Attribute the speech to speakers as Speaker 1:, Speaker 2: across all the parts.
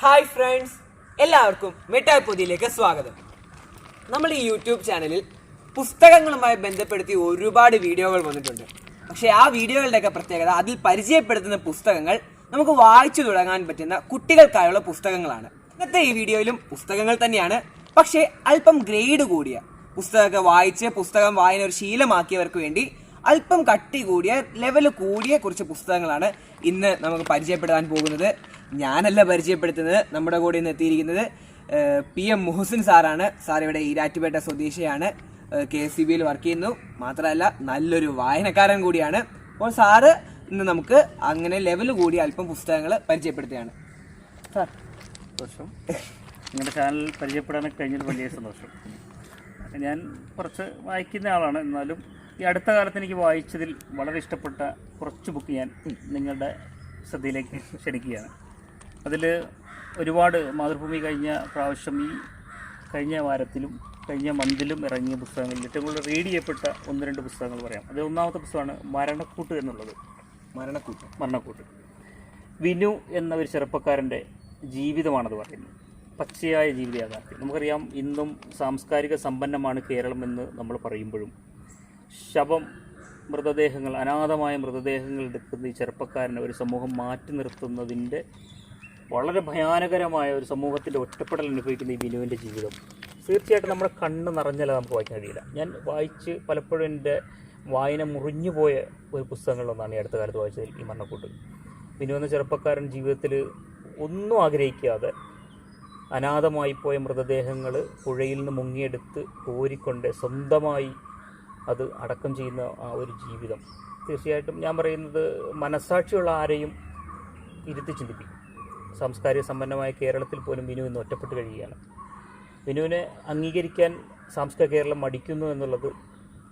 Speaker 1: Hi friends എല്ലാവർക്കും മിഠായി പൊതിയിലേക്ക് സ്വാഗതം. നമ്മൾ ഈ യൂട്യൂബ് ചാനലിൽ പുസ്തകങ്ങളുമായി ബന്ധപ്പെടുത്തി ഒരുപാട് വീഡിയോകൾ വന്നിട്ടുണ്ട്. പക്ഷേ ആ വീഡിയോകളുടെയൊക്കെ പ്രത്യേകത അതിൽ പരിചയപ്പെടുത്തുന്ന പുസ്തകങ്ങൾ നമുക്ക് വായിച്ചു തുടങ്ങാൻ പറ്റുന്ന കുട്ടികൾക്കായുള്ള പുസ്തകങ്ങളാണ്. ഇന്നത്തെ ഈ വീഡിയോയിലും പുസ്തകങ്ങൾ തന്നെയാണ്. പക്ഷേ അല്പം ഗ്രേഡ് കൂടിയ പുസ്തകമൊക്കെ വായിച്ച് പുസ്തകം വായന ഒരു ശീലമാക്കിയവർക്ക് വേണ്ടി അല്പം കട്ടി കൂടിയ ലെവൽ കൂടിയ കുറച്ച് പുസ്തകങ്ങളാണ് ഇന്ന് നമുക്ക് പരിചയപ്പെടുത്താൻ പോകുന്നത്. ഞാനല്ല പരിചയപ്പെടുത്തുന്നത് നമ്മുടെ കൂടെ ഇന്ന് എത്തിയിരിക്കുന്നത് പി എം മുഹസിൻ സാറാണ്. സാർ ഇവിടെ ഈരാറ്റുപേട്ട സ്വദേശിയാണ്. കെ സി ബിയിൽ വർക്ക് ചെയ്യുന്നു. മാത്രമല്ല നല്ലൊരു വായനക്കാരൻ കൂടിയാണ്. അപ്പോൾ സാറ് ഇന്ന് നമുക്ക് അങ്ങനെ ലെവൽ കൂടി അല്പം പുസ്തകങ്ങൾ പരിചയപ്പെടുത്തുകയാണ്.
Speaker 2: നിങ്ങളുടെ ചാനൽ പരിചയപ്പെടാൻ കഴിഞ്ഞതിൽ വലിയ സന്തോഷം. ഞാൻ കുറച്ച് വായിക്കുന്ന ആളാണ്. എന്നാലും ഈ അടുത്ത കാലത്ത് എനിക്ക് വായിച്ചതിൽ വളരെ ഇഷ്ടപ്പെട്ട കുറച്ച് ബുക്ക് ഞാൻ നിങ്ങളുടെ ശ്രദ്ധയിലേക്ക് ക്ഷണിക്കുകയാണ്. അതിൽ ഒരുപാട് മാതൃഭൂമി കഴിഞ്ഞ പ്രാവശ്യം ഈ കഴിഞ്ഞ വാരത്തിലും കഴിഞ്ഞ മന്തിലും ഇറങ്ങിയ പുസ്തകങ്ങളിൽ ഏറ്റവും കൂടുതൽ റീഡ് ചെയ്യപ്പെട്ട ഒന്ന് രണ്ട് പുസ്തകങ്ങൾ പറയാം. അത് ഒന്നാമത്തെ പുസ്തകമാണ് മരണക്കൂട്ട് എന്നുള്ളത്.
Speaker 1: മരണക്കൂട്ട്.
Speaker 2: മരണക്കൂട്ട്. വിനു എന്ന ഒരു ചെറുപ്പക്കാരന്റെ ജീവിതമാണത് പറയുന്നത്. പച്ചയായ ജീവിത യാഥാർത്ഥ്യം നമുക്കറിയാം ഇന്നും സാംസ്കാരിക സമ്പന്നമാണ് കേരളം എന്ന് നമ്മൾ പറയുമ്പോഴും ശവം മൃതദേഹങ്ങൾ അനാഥമായ മൃതദേഹങ്ങൾ എടുക്കുന്ന ഈ ചെറുപ്പക്കാരനെ ഒരു സമൂഹം മാറ്റി നിർത്തുന്നതിന്റെ വളരെ ഭയാനകരമായ ഒരു സമൂഹത്തിന്റെ ഒറ്റപ്പെടൽ അനുഭവിക്കുന്ന ഈ ബിനുവിന്റെ ജീവിതം. തീർച്ചയായിട്ടും നമ്മുടെ കണ്ണ് നിറഞ്ഞാലേ നമുക്ക് വായിക്കാൻ കഴിയില്ല. ഞാൻ വായിച്ച് പലപ്പോഴും എന്റെ വായന മുറിഞ്ഞു പോയ ഒരു പുസ്തകങ്ങളിലൊന്നാണ് ഈ അടുത്ത കാലത്ത് വായിച്ചത് ഈ മരണക്കൂട്ട്. ബിനു എന്ന ചെറുപ്പക്കാരൻ ജീവിതത്തിൽ ഒന്നും ആഗ്രഹിക്കാതെ അനാഥമായി പോയ മൃതദേഹങ്ങൾ പുഴയിൽ നിന്ന് മുങ്ങിയെടുത്ത് കോരിക്കൊണ്ട് സ്വന്തമായി അത് അടക്കം ചെയ്യുന്ന ആ ഒരു ജീവിതം. തീർച്ചയായിട്ടും ഞാൻ പറയുന്നത് മനസ്സാക്ഷിയുള്ള ആരെയും ഇരുത്തി ചിന്തിപ്പിക്കും. സാംസ്കാരിക സമ്പന്നമായ കേരളത്തിൽ പോലും വിനു ഇന്ന് ഒറ്റപ്പെട്ട് കഴിയുകയാണ്. വിനുവിനെ അംഗീകരിക്കാൻ സാംസ്കാരിക കേരളം മടിക്കുന്നു എന്നുള്ളത്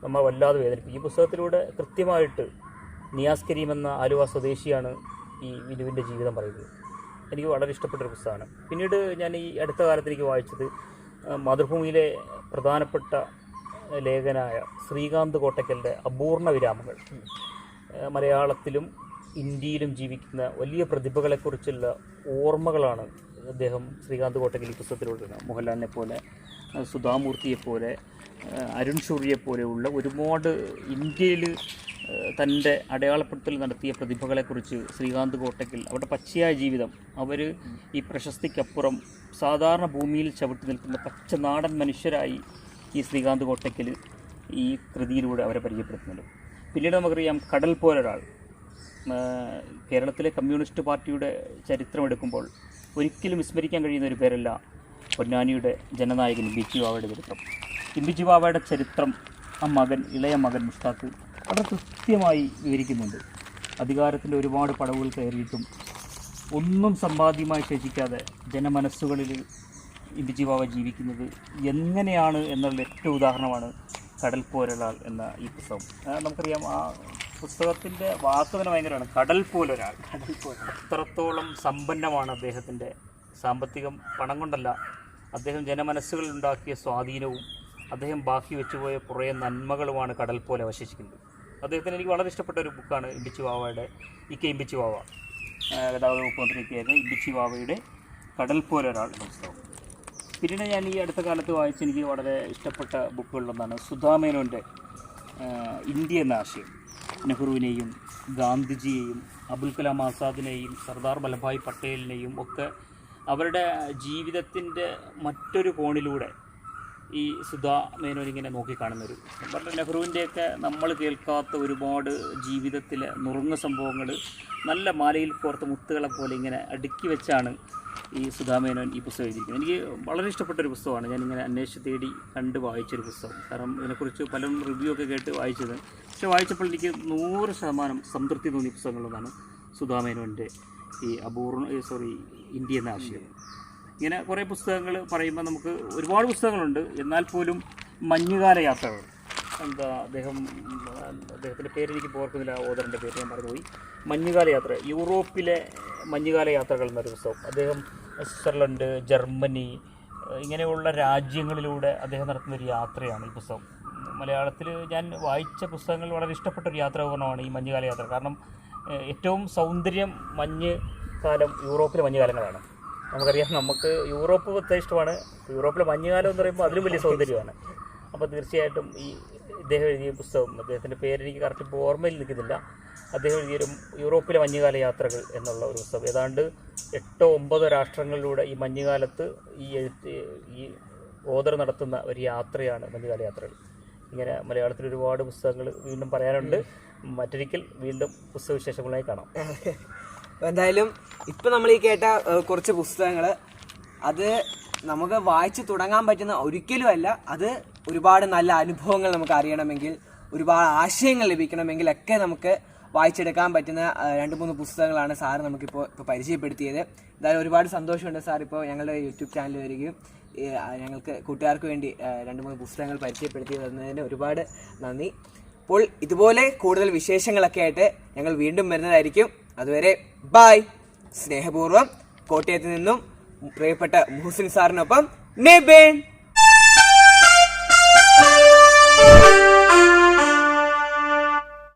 Speaker 2: നമ്മൾ വല്ലാതെ വേദനിപ്പിക്കും. ഈ പുസ്തകത്തിലൂടെ കൃത്യമായിട്ട് നിയാസ് കരീം എന്ന ആലുവ സ്വദേശിയാണ് ഈ വിനുവിന്റെ ജീവിതം പറയുന്നത്. എനിക്ക് വളരെ ഇഷ്ടപ്പെട്ടൊരു പുസ്തകമാണ്. പിന്നീട് ഞാൻ ഈ അടുത്ത കാലത്ത് എനിക്ക് വായിച്ചത് മാതൃഭൂമിയിലെ പ്രധാനപ്പെട്ട ലേഖനായ ശ്രീകാന്ത് കോട്ടയ്ക്കലിന്റെ അപൂർണ വിരാമങ്ങൾ. മലയാളത്തിലും ഇന്ത്യയിലും ജീവിക്കുന്ന വലിയ പ്രതിഭകളെക്കുറിച്ചുള്ള ഓർമ്മകളാണ് അദ്ദേഹം ശ്രീകാന്ത് കോട്ടയ്ക്കൽ ഈ പുസ്തകത്തിലൂടെ മോഹൻലാലിനെ പോലെ സുധാമൂർത്തിയെപ്പോലെ അരുൺ ഷൂറിയെ പോലെയുള്ള ഒരുപാട് ഇന്ത്യയിൽ തന്റെ അടയാളപ്പെടുത്തൽ നടത്തിയ പ്രതിഭകളെക്കുറിച്ച് ശ്രീകാന്ത് കോട്ടയ്ക്കൽ അവരുടെ പച്ചയായ ജീവിതം അവർ ഈ പ്രശസ്തിക്കപ്പുറം സാധാരണ ഭൂമിയിൽ ചവിട്ടി നിൽക്കുന്ന പച്ച നാടൻ മനുഷ്യരായി ഈ ശ്രീകാന്ത് കോട്ടയ്ക്കൽ ഈ കൃതിയിലൂടെ അവരെ പരിചയപ്പെടുത്തുന്നുണ്ട്. പിന്നീട് നമുക്കറിയാം കടൽ പോലൊരാൾ. കേരളത്തിലെ കമ്മ്യൂണിസ്റ്റ് പാർട്ടിയുടെ ചരിത്രം എടുക്കുമ്പോൾ ഒരിക്കലും വിസ്മരിക്കാൻ കഴിയുന്ന ഒരു പേരല്ല പൊന്നാനിയുടെ ജനനായകൻ ബിജു ബാവയുടെ ചരിത്രം. ബിജു ബാവയുടെ ചരിത്രം ആ മകൻ ഇളയ മകൻ മുഷ്താഖ് വളരെ കൃത്യമായി വിവരിക്കുന്നുണ്ട്. അധികാരത്തിന്റെ ഒരുപാട് പടവുകൾ കയറിയിട്ടും ഒന്നും സമ്പാദ്യമായി ശേഷിക്കാതെ ജനമനസ്സുകളിൽ ബിജു ബാവ ജീവിക്കുന്നത് എങ്ങനെയാണ് എന്നുള്ള ഏറ്റവും ഉദാഹരണമാണ് കടൽ പോലൊരാൾ എന്ന ഈ പുസ്തകം. നമുക്കറിയാം ആ പുസ്തകത്തിന്റെ വാക്ക് തന്നെ ഭയങ്കരമാണ്. കടൽ പോലൊരാൾ. കടൽ പോലെ അത്രത്തോളം സമ്പന്നമാണ് അദ്ദേഹത്തിന്റെ സാമ്പത്തികം. പണം കൊണ്ടല്ല. അദ്ദേഹം ജനമനസ്സുകളിൽ ഉണ്ടാക്കിയ സ്വാധീനവും അദ്ദേഹം ബാക്കി വെച്ചുപോയ കുറേ നന്മകളുമാണ് കടൽ പോലെ അവശേഷിക്കുന്നത്. അദ്ദേഹത്തിന് എനിക്ക് വളരെ ഇഷ്ടപ്പെട്ട ഒരു ബുക്കാണ് ഇമ്പിച്ചു വാവയുടെ ഇ കെ ഇമ്പിച്ചു വാവ ആ, ഗതാഗത വകുപ്പ് ഇമ്പിച്ചി വാവയുടെ കടൽ പോലെ ഒരാൾ പുസ്തകം. പിന്നീട് ഞാൻ ഈ അടുത്ത കാലത്ത് വായിച്ച് എനിക്ക് വളരെ ഇഷ്ടപ്പെട്ട ബുക്കുകളിലൊന്നാണ് സുധാമേനോന്റെ ഇന്ത്യ എന്ന ആശയം. നെഹ്റുവിനെയും ഗാന്ധിജിയെയും അബുൽ കലാം ആസാദിനെയും സർദാർ വല്ലഭായ് പട്ടേലിനെയും ഒക്കെ അവരുടെ ജീവിതത്തിന്റെ മറ്റൊരു കോണിലൂടെ ഈ സുധാ മേനോൻ ഇങ്ങനെ നോക്കിക്കാണുന്നൊരു നെഹ്റുവിന്റെയൊക്കെ നമ്മൾ കേൾക്കാത്ത ഒരുപാട് ജീവിതത്തിലെ നുറുങ്ങ സംഭവങ്ങൾ നല്ല മാലയിൽ കോർത്ത മുത്തുകളെ പോലെ ഇങ്ങനെ അടുക്കി വെച്ചാണ് ഈ സുധാമേനോൻ ഈ പുസ്തകം എഴുതിയിരിക്കുന്നത്. എനിക്ക് വളരെ ഇഷ്ടപ്പെട്ട ഒരു പുസ്തകമാണ്. ഞാനിങ്ങനെ അന്വേഷിച്ച് തേടി കണ്ട് വായിച്ചൊരു പുസ്തകം. കാരണം ഇതിനെക്കുറിച്ച് പലരും റിവ്യൂ ഒക്കെ കേട്ട് വായിച്ചത്. പക്ഷേ വായിച്ചപ്പോൾ എനിക്ക് നൂറ് ശതമാനം സംതൃപ്തി തോന്നിയ പുസ്തകങ്ങളൊന്നാണ് സുധാമേനോന്റെ ഈ അപൂർണ സോറി ഇന്ത്യ എന്ന ആശയം. ഇങ്ങനെ കുറേ പുസ്തകങ്ങൾ പറയുമ്പോൾ നമുക്ക് ഒരുപാട് പുസ്തകങ്ങളുണ്ട്. എന്നാൽ പോലും മഞ്ഞുകാല യാത്രകൾ. എന്താ അദ്ദേഹം അദ്ദേഹത്തിന്റെ പേര് എനിക്ക് ഓർക്കുന്നില്ല ഓദറിന്റെ പേര് ഞാൻ മറന്നുപോയി. മഞ്ഞുകാല യാത്ര യൂറോപ്പിലെ മഞ്ഞുകാല യാത്രകൾ എന്നൊരു പുസ്തകം. അദ്ദേഹം സ്വിറ്റ്സർലൻഡ് ജർമ്മനി ഇങ്ങനെയുള്ള രാജ്യങ്ങളിലൂടെ അദ്ദേഹം നടത്തുന്ന ഒരു യാത്രയാണ് ഈ പുസ്തകം. മലയാളത്തിൽ ഞാൻ വായിച്ച പുസ്തകങ്ങൾ വളരെ ഇഷ്ടപ്പെട്ട ഒരു യാത്രാപൂർണമാണ് ഈ മഞ്ഞുകാല യാത്ര. കാരണം ഏറ്റവും സൗന്ദര്യം മഞ്ഞ് കാലം യൂറോപ്പിലെ മഞ്ഞുകാലങ്ങളാണ്. നമുക്കറിയാം നമുക്ക് യൂറോപ്പ് പ്രത്യേക ഇഷ്ടമാണ് യൂറോപ്പിലെ മഞ്ഞുകാലം എന്ന് പറയുമ്പോൾ അതിലും വലിയ സൗന്ദര്യമാണ്. അപ്പോൾ തീർച്ചയായിട്ടും ഈ ഇദ്ദേഹം എഴുതിയ പുസ്തകം അദ്ദേഹത്തിന്റെ പേര് എനിക്ക് കറക്റ്റ് ഇപ്പോൾ ഓർമ്മയിൽ നിൽക്കുന്നില്ല. അദ്ദേഹം എഴുതിയൊരു യൂറോപ്പിലെ മഞ്ഞുകാല യാത്രകൾ എന്നുള്ള ഒരു പുസ്തകം. ഏതാണ്ട് എട്ടോ ഒമ്പതോ രാഷ്ട്രങ്ങളിലൂടെ ഈ മഞ്ഞുകാലത്ത് ഈ എഴുത്ത് ഈ ഓദർ നടത്തുന്ന ഒരു യാത്രയാണ് മഞ്ഞുകാല യാത്രകൾ. ഇങ്ങനെ മലയാളത്തിൽ ഒരുപാട് പുസ്തകങ്ങൾ വീണ്ടും പറയാനുണ്ട്. മറ്റൊരിക്കൽ വീണ്ടും പുസ്തകവിശേഷങ്ങളായി കാണാം.
Speaker 1: എന്തായാലും ഇപ്പം നമ്മൾ ഈ കേട്ട കുറച്ച് പുസ്തകങ്ങൾ അത് നമുക്ക് വായിച്ചു തുടങ്ങാൻ പറ്റുന്ന ഒരിക്കലും അല്ല അത് ഒരുപാട് നല്ല അനുഭവങ്ങൾ നമുക്ക് അറിയണമെങ്കിൽ ഒരുപാട് ആശയങ്ങൾ ലഭിക്കണമെങ്കിൽ ഒക്കെ നമുക്ക് വായിച്ചെടുക്കാൻ പറ്റുന്ന രണ്ട് മൂന്ന് പുസ്തകങ്ങളാണ് സാർ നമുക്കിപ്പോൾ ഇപ്പോൾ പരിചയപ്പെടുത്തിയത്. എന്തായാലും ഒരുപാട് സന്തോഷമുണ്ട് സാർ ഇപ്പോൾ ഞങ്ങളുടെ യൂട്യൂബ് ചാനൽ വരികയും ഞങ്ങൾക്ക് കൂട്ടുകാർക്ക് വേണ്ടി രണ്ട് മൂന്ന് പുസ്തകങ്ങൾ പരിചയപ്പെടുത്തി തന്നതിന് ഒരുപാട് നന്ദി. അപ്പോൾ ഇതുപോലെ കൂടുതൽ വിശേഷങ്ങളൊക്കെ ആയിട്ട് ഞങ്ങൾ വീണ്ടും വരുന്നതായിരിക്കും. അതുവരെ ബായ് സ്നേഹപൂർവം കോട്ടയത്ത് നിന്നും പ്രിയപ്പെട്ട മുഹസിൻ സാറിനൊപ്പം നെബേൻ.